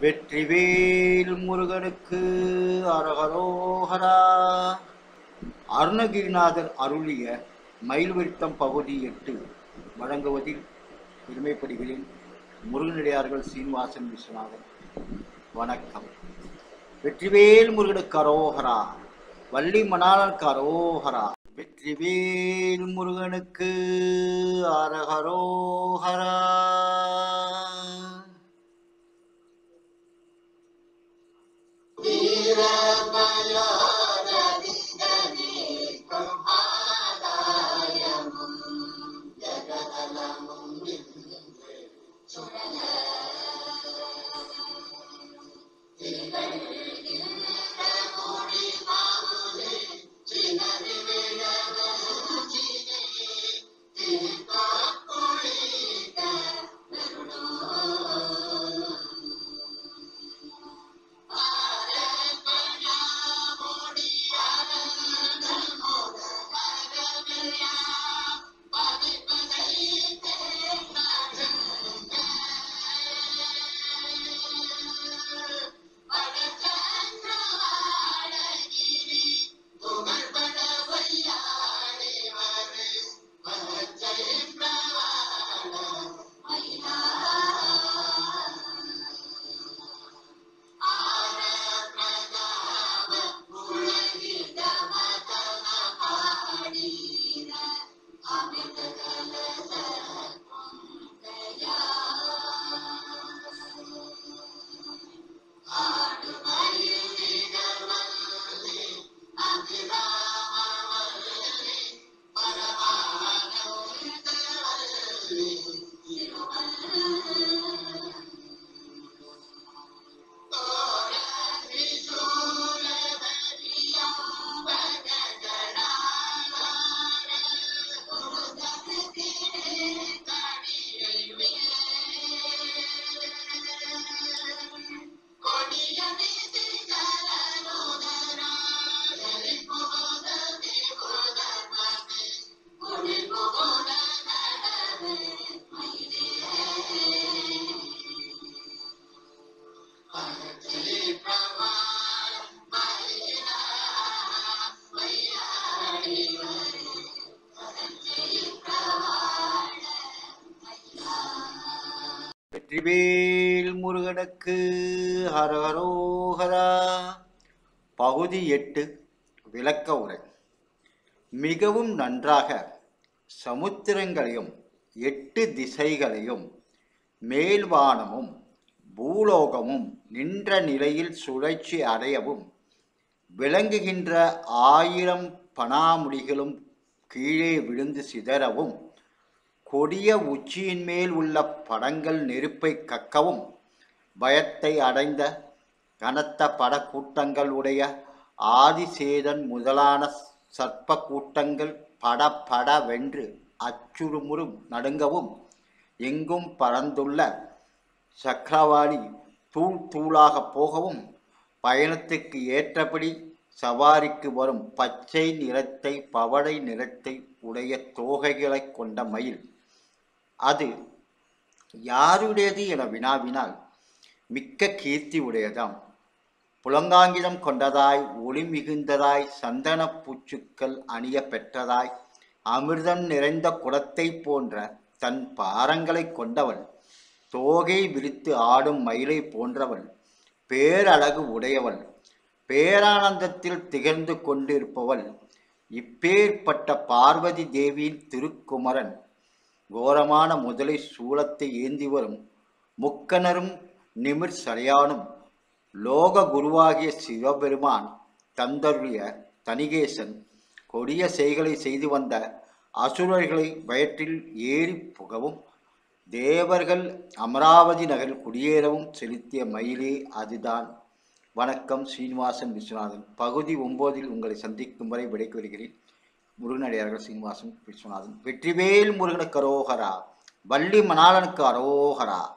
வெற்றிவேல் முருகனுக்கு அரகரோகரா. அருணகிரிநாதர் அருளிய மயில்விருத்தம் பகுதி எட்டு வழங்குவதில் பெருமைப்படுகிறேன். முருகனடியார்கள் சீனிவாசன் விஸ்வநாதன். வணக்கம். வெற்றிவேல் முருகனுக்கு அரோகரா. வள்ளி மணாளனுக்கு அரோகரா. வெற்றிவேல் முருகனுக்கு அரகரோகரா. Jaya Amen. வெற்றிவேல் முருகனுக்கு ஹரஹரோஹரா. பகுதி எட்டு விளக்க உரை. மிகவும் நன்றாக சமுத்திரங்களையும் எட்டு திசைகளையும் மேல்வானமும் பூலோகமும் நின்ற நிலையில் சுழற்சி அடையவும் விளங்குகின்ற ஆயிரம் பணாமுடிகளும் கீழே விழுந்து சிதறவும் கொடிய உச்சியின் மேல் உள்ள படங்கள் நெருப்பை கக்கவும் பயத்தை அடைந்த கனத்த படக்கூட்டங்கள் உடைய ஆதிசேதன் முதலான சர்ப்ப கூட்டங்கள் பட பட வென்று அச்சுறுமுறும் நடுங்கவும் எங்கும் பறந்துள்ள சக்கரவாளி தூள் தூளாக போகவும் பயணத்துக்கு ஏற்றபடி சவாரிக்கு வரும் பச்சை நிறத்தை பவளை நிறத்தை உடைய தோகைகளை கொண்ட மயில். அது யாருடையது என வினாவினால் மிக்க கீர்த்தி உடையதாம். புலங்காங்கிதம் கொண்டதாய் ஒளி மிகுந்ததாய் சந்தன பூச்சுக்கள் அணிய பெற்றதாய் அமிர்தம் நிறைந்த குடத்தை போன்ற தன் பாரங்களை கொண்டவள் தோகை விரித்து ஆடும் மயிலை போன்றவள் பேரழகு உடையவள் பேரானந்தத்தில் திகழ்ந்து கொண்டிருப்பவள் இப்பேற்பட்ட பார்வதி தேவியின் திருக்குமரன் கோரமான முதலை சூலத்தை ஏந்தி வரும் முக்கணரும் நிமிர் சரையானும் லோக குருவாகிய சிவபெருமான் தந்தருடைய தனிகேசன் கொடிய செய்களை செய்து வந்த அசுரர்களை வயிற்றில் ஏறி புகவும் தேவர்கள் அமராவதி நகரில் குடியேறவும் செலுத்திய மயிலே அதுதான். வணக்கம் ஸ்ரீனிவாசன் விஸ்வநாதன். பகுதி ஒம்போதில் உங்களை சந்திக்கும் வரை விடைக்கு வருகிறேன் முருகனடியார்கள் சீனிவாசன் விஸ்வநாதன். வெற்றிவேல் முருகனுக்கு அரோகரா வள்ளி மணாளனுக்கு அரோகரா.